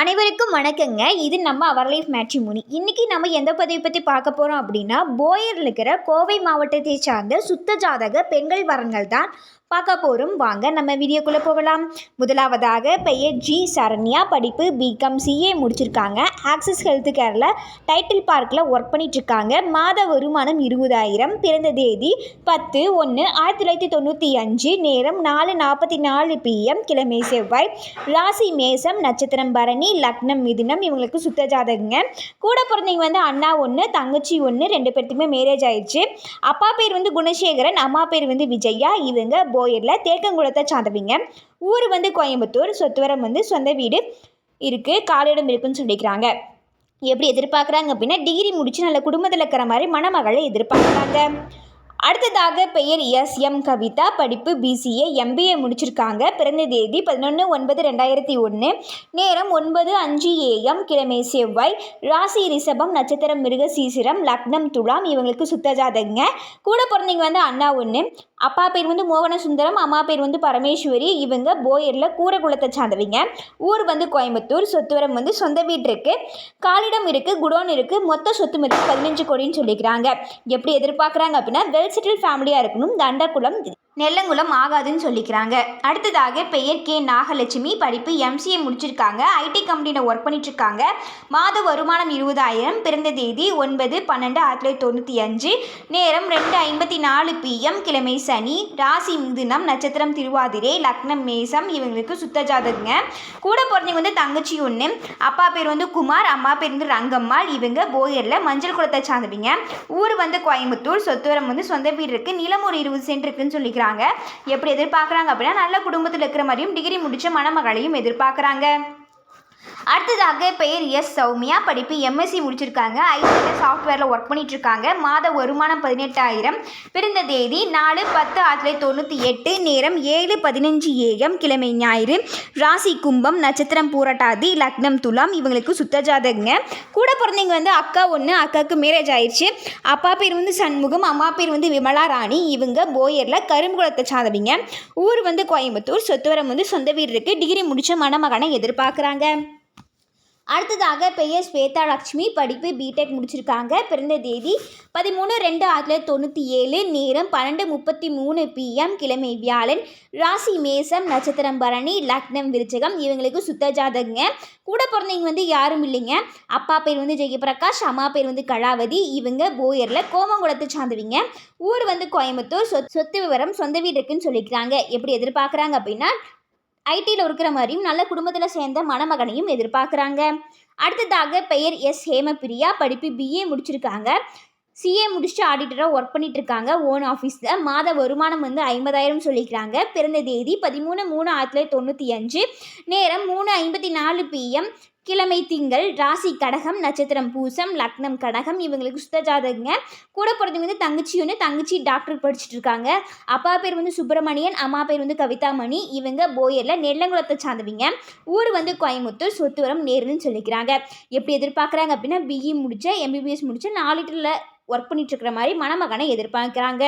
அனைவருக்கும் வணக்கங்க. இது நம்ம அவர் லைஃப் மேட்ரிமோனி இன்றைக்கி நம்ம எந்த பதவி பற்றி பார்க்க போகிறோம் அப்படின்னா போயரில் இருக்கிற கோவை மாவட்டத்தை சார்ந்த சுத்த ஜாதக பெண்கள் வரன்கள் தான் பார்க்க போகிறோம் வாங்க நம்ம வீடியோக்குள்ளே போகலாம். முதலாவதாக பெயர் ஜி சரண்யா. படிப்பு பிகாம் சிஏ முடிச்சிருக்காங்க. ஆக்சிஸ் ஹெல்த் கேரில் டைட்டில் பார்க்கில் ஒர்க் பண்ணிகிட்ருக்காங்க மாத வருமானம் இருபதாயிரம். பிறந்த தேதி பத்து ஒன்று ஆயிரத்தி தொள்ளாயிரத்தி தொண்ணூற்றி அஞ்சு. நேரம் நாலு நாற்பத்தி நாலு பிஎம் கிழமை செவ்வாய். ராசி மேசம் நட்சத்திரம் பரணி லக்னம் மிதுனம். இவங்களுக்கு சுத்த ஜாதகங்க. கூட பிறந்தவங்க வந்து அண்ணா ஒன்று தங்கச்சி ஒன்று ரெண்டு பேர்த்துக்குமே மேரேஜ் ஆயிடுச்சு. அப்பா பேர் வந்து குணசேகரன் அம்மா பேர் வந்து விஜயா இவங்க போயரில் தேக்கங்குளத்தை சார்ந்தவங்க ஊர் வந்து கோயம்புத்தூர் சொத்துவரம் வந்து சொந்த வீடு இருக்குது காலிடம் இருக்குன்னு சொல்லிக்கிறாங்க. எப்படி எதிர்பார்க்குறாங்க அப்படின்னா டிகிரி முடித்து நல்ல குடும்பத்தில் இருக்கிற மாதிரி மணமகளை எதிர்பார்க்குறாங்க. அடுத்ததாக பெயர் எஸ். எம். கவிதா படிப்பு பிசிஏ எம்பிஏ முடிச்சிருக்காங்க. பிறந்த தேதி பதினொன்று ஒன்பது ரெண்டாயிரத்தி ஒன்று நேரம் ஒன்பது அஞ்சு ஏஎம் கிழமை செவ்வாய். ராசி ரிஷபம் நட்சத்திரம் மிருக சீசிரம் லக்னம் துலாம் இவங்களுக்கு சுத்த ஜாதகங்க. கூட பிறந்தவங்க வந்து அண்ணா ஒன்று அப்பா பேர் வந்து மோகன சுந்தரம் அம்மா பேர் வந்து பரமேஸ்வரி. இவங்க போயரில் கூரகுலத்தை சார்ந்தவங்க. ஊர் வந்து கோயம்புத்தூர் சொத்துவரம் வந்து சொந்த வீடு இருக்குது காலிடம் இருக்குது குடோன் இருக்குது மொத்த சொத்து மதிப்பு பதினஞ்சு கோடின்னு சொல்லிக்கிறாங்க. எப்படி எதிர்பார்க்குறாங்க அப்படின்னா வெல் செட்டில் ஃபேமிலியாக இருக்கணும். தண்டக்குளம் நெல்லங்குளம் ஆகாதுன்னு சொல்லிக்கிறாங்க. அடுத்ததாக பெயர் கே. நாகலட்சுமி. படிப்பு எம்சிஏ முடிச்சிருக்காங்க. ஐடி கம்பெனியில் ஒர்க் பண்ணிட்டுருக்காங்க. மாத வருமானம் இருபதாயிரம். பிறந்த தேதி ஒன்பது பன்னெண்டு ஆயிரத்தி தொள்ளாயிரத்தி தொண்ணூற்றி அஞ்சு. நேரம் ரெண்டு ஐம்பத்தி நாலு பிஎம் கிழமை சனி. ராசி மிதுனம் நட்சத்திரம் திருவாதிரை லக்னம் மேசம். இவங்களுக்கு சுத்த ஜாதகங்க. கூட பிறந்தவங்க வந்து தங்கச்சி ஒன்று அப்பா பேர் வந்து குமார். அம்மா பேர் வந்து ரங்கம்மாள். இவங்க போயரில் மஞ்சள் குளத்தை சார்ந்தவங்க. ஊர் வந்து கோயம்புத்தூர். சொத்துவரம் வந்து சொந்த வீடு இருக்குது நிலம் ஒரு இருபது சென்ட் இருக்குன்னு சொல்லிக்கிறாங்க. எப்படி எதிர்பார்க்குறாங்க அப்படின்னா நல்ல குடும்பத்தில் இருக்கிற மாதிரியும் டிகிரி முடித்த மணமகளையும் எதிர்பார்க்குறாங்க. அடுத்ததாக பெயர் எஸ் சௌமியா. படிப்பு எம்எஸ்சி முடிச்சிருக்காங்க. ஐடியில் சாஃப்ட்வேரில் ஒர்க் பண்ணிட்டு இருக்காங்க மாத வருமானம் பதினெட்டாயிரம். பிறந்த தேதி நாலு பத்து ஆயிரத்தி தொள்ளாயிரத்தி தொண்ணூற்றி எட்டு. நேரம் ஏழு பதினஞ்சு ஏஎம் கிழமை ஞாயிறு. ராசி கும்பம் நட்சத்திரம் பூரட்டாதி லக்னம் துலாம். இவங்களுக்கு சுத்த ஜாதகங்க கூட பிறந்தவங்க வந்து அக்கா ஒன்று அக்காவுக்கு மேரேஜ் ஆயிடுச்சு அப்பா பேர் வந்து சண்முகம் அம்மா பேர் வந்து விமலா ராணி. இவங்க போயரில் கரும்புகுளத்தை சாதவிங்க ஊர் வந்து கோயம்புத்தூர் சொத்துவரம் வந்து சொந்த வீடு இருக்குது டிகிரி முடித்த மணமகனை எதிர்பார்க்குறாங்க. அடுத்ததாக பெயர் ஸ்வேதா லக்ஷ்மி படிப்பு பிடெக் முடிச்சிருக்காங்க. பிறந்த தேதி பதிமூணு ரெண்டு ஆயிரத்தி தொள்ளாயிரத்தி தொண்ணூற்றி ஏழு நேரம் பன்னெண்டு முப்பத்தி மூணு பிஎம் கிழமை வியாழன் ராசி மேசம் நட்சத்திரம் பரணி லக்னம் விருச்சகம் இவங்களுக்கு சுத்த ஜாதகங்க. கூட பிறந்தவங்க வந்து யாரும் இல்லைங்க. அப்பா பேர் வந்து ஜெயபிரகாஷ் அம்மா பேர் வந்து கலாவதி. இவங்க போயரில் கோமங்குளத்தை சார்ந்தவங்க. ஊர் வந்து கோயம்புத்தூர். சொத் சொத்து விவரம் சொந்த வீடு இருக்குன்னு சொல்லிக்கிறாங்க. எப்படி எதிர்பார்க்குறாங்க அப்படின்னா ஐடியில் இருக்கிற மாதிரியும் நல்ல குடும்பத்தில் சேர்ந்த மணமகனையும் எதிர்பார்க்குறாங்க. அடுத்ததாக பெயர் எஸ் ஹேமபிரியா படிப்பு பிஏ முடிச்சிருக்காங்க. சிஏ முடிச்சுட்டு ஆடிட்டராக ஒர்க் பண்ணிட்டு இருக்காங்க ஓன் ஆஃபீஸில் மாத வருமானம் வந்து ஐம்பதாயிரம் சொல்லிக்கிறாங்க. பிறந்த தேதி பதிமூணு மூணு ஆயிரத்தி தொள்ளாயிரத்தி தொண்ணூற்றி அஞ்சு. நேரம் மூணு ஐம்பத்தி நாலு பிஎம் கிழமை திங்கள் ராசி கடகம் நட்சத்திரம் பூசம் லக்னம் கடகம் இவங்களுக்கு சுத்த ஜாதகங்க. கூட பிறந்தவங்க வந்து தங்கச்சி ஒன்று தங்கச்சி டாக்டர் படிச்சுட்டு இருக்காங்க. அப்பா பேர் வந்து சுப்பிரமணியன் அம்மா பேர் வந்து கவிதாமணி. இவங்க போயரில் நெல்லங்குளத்தை சார்ந்தவங்க. ஊர் வந்து கோயம்புத்தூர் சொத்துவரம் நேருன்னு சொல்லிக்கிறாங்க. எப்படி எதிர்பார்க்குறாங்க அப்படின்னா பிஇ முடிச்ச எம்பிபிஎஸ் முடிச்ச நாலு லிட்டரில் ஒர்க் பண்ணிட்டு இருக்கிற மாதிரி மணமகனை எதிர்பார்க்குறாங்க.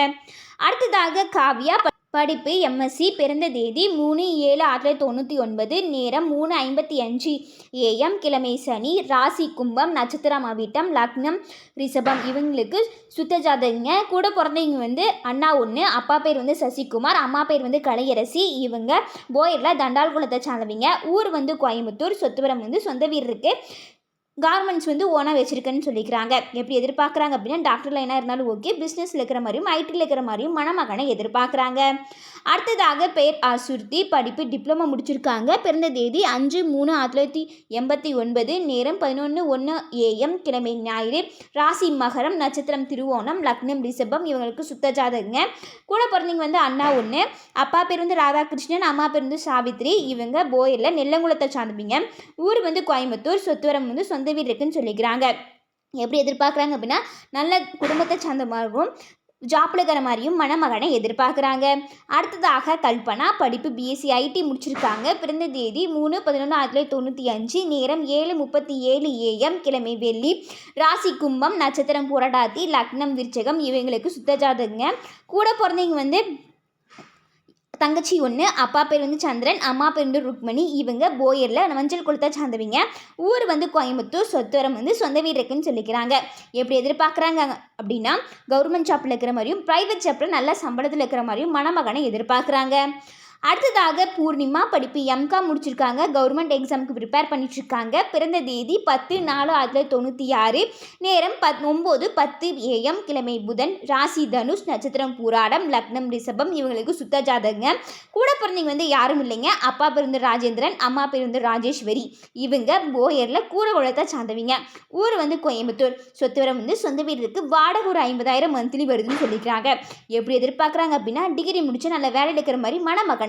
அடுத்ததாக காவியா படிப்பு எம்எஸ்சி பிறந்த தேதி மூணு ஏழு ஆயிரத்தி தொள்ளாயிரத்தி தொண்ணூற்றி ஒன்பது நேரம் மூணு ஐம்பத்தி அஞ்சு ஏஎம் கிழமை சனி ராசி கும்பம் நட்சத்திரம் அவிட்டம் லக்னம் ரிஷபம். இவங்களுக்கு சுத்த ஜாதகங்க கூட பிறந்தவங்க வந்து அண்ணா ஒன்று அப்பா பேர் வந்து சசிகுமார் அம்மா பேர் வந்து கலையரசி. இவங்க போயரில் தண்டால் குளத்தை சார்ந்தவங்க. ஊர் வந்து கோயம்புத்தூர் சொத்துவரம் வந்து சொந்த வீடு இருக்குது கார்மெண்ட்ஸ் வந்து ஓனாக வச்சுருக்கேன்னு சொல்லிக்கிறாங்க. எப்படி எதிர்பார்க்குறாங்க அப்படின்னா டாக்டர் லைனாக இருந்தாலும் ஓகே பிஸ்னஸில் இருக்கிற மாதிரியும் ஐடியில் இருக்கிற மாதிரியும் மணமகனை எதிர்பார்க்குறாங்க. அடுத்ததாக பெயர் ஆசுர்த்தி படிப்பு டிப்ளமோ முடிச்சிருக்காங்க. பிறந்த தேதி அஞ்சு மூணு ஆயிரத்தி தொள்ளாயிரத்தி எண்பத்தி ஒன்பது நேரம் பதினொன்று ஒன்று ஏஎம் கிழமை ஞாயிறு ராசி மகரம் நட்சத்திரம் திருவோணம் லக்னம் ரிஷபம் இவங்களுக்கு சுத்த ஜாதகங்க. கூட பிறந்தவங்க வந்து அண்ணா ஒன்று அப்பா பேர் வந்து ராதாகிருஷ்ணன் அம்மா பேர் வந்து சாவித்ரி இவங்க போயரில் நெல்லங்குளத்தை சார்ந்தவங்க. ஊர் வந்து கோயம்புத்தூர் சொத்துவரம் வந்து சொந்த வீடு இருக்குன்னு சொல்லிக்கிறாங்க. எப்படி எதிர்பார்க்குறாங்க அப்படின்னா நல்ல குடும்பத்தை சார்ந்தமாகவும் ஜாப்ல இருக்கிற மாதிரியும் மணமகனை எதிர்பார்க்குறாங்க. அடுத்ததாக கல்பனா படிப்பு பிஎஸ்சி ஐடி முடிச்சிருக்காங்க. பிறந்த தேதி மூணு பதினொன்று ஆயிரத்தி தொள்ளாயிரத்தி தொண்ணூற்றி அஞ்சு நேரம் ஏழு முப்பத்தி ஏழு ஏஎம் கிழமை வெள்ளி. ராசி கும்பம் நட்சத்திரம் புரடாத்தி லக்னம் விருச்சகம் இவங்களுக்கு சுத்த ஜாதகங்க. கூட பிறந்தவங்க வந்து தங்கச்சி ஒன்று அப்பா பேர் வந்து சந்திரன் அம்மா பேர் வந்து ருக்மணி. இவங்க போயரில் மஞ்சள் குளத்தை சார்ந்தவங்க ஊர் வந்து கோயம்புத்தூர் சொத்துவரம் வந்து சொந்த வீடு இருக்குன்னு சொல்லிக்கிறாங்க. எப்படி எதிர்பார்க்குறாங்க அப்படின்னா கவர்மெண்ட் ஜாப்பில் இருக்கிற மாதிரியும் ப்ரைவேட் ஜாப்பில் நல்ல சம்பளத்தில் இருக்கிற மாதிரியும் மணமகனை எதிர்பார்க்குறாங்க. அடுத்ததாக பூர்ணிமா படிப்பு எம்காம் முடிச்சிருக்காங்க. கவர்மெண்ட் எக்ஸாமுக்கு ப்ரிப்பேர் பண்ணிட்டுருக்காங்க. பிறந்த தேதி பத்து நாலு ஆயிரத்தி தொள்ளாயிரத்தி தொண்ணூற்றி ஆறு. நேரம் பத் ஒம்பது பத்து ஏஎம் கிழமை புதன் ராசி தனுஷ் நட்சத்திரம் பூராடம் லக்னம் ரிஷபம் இவங்களுக்கு சுத்த ஜாதகங்க. கூட பிறந்தவங்க வந்து யாரும் இல்லைங்க. அப்பா பிறந்த ராஜேந்திரன் அம்மா பிறந்த ராஜேஸ்வரி. இவங்க போயரில் கூற குளத்தை சார்ந்தவங்க. ஊர் வந்து கோயம்புத்தூர். சொத்துவரம் வந்து சொந்த வீடு வாடகை ஒரு ஐம்பதாயிரம் மந்த்லி வருதுன்னு சொல்லிக்கிறாங்க. எப்படி எதிர்பார்க்குறாங்க அப்படின்னா டிகிரி முடிச்சு நல்ல வேலை எடுக்கிற மாதிரி மணமகன்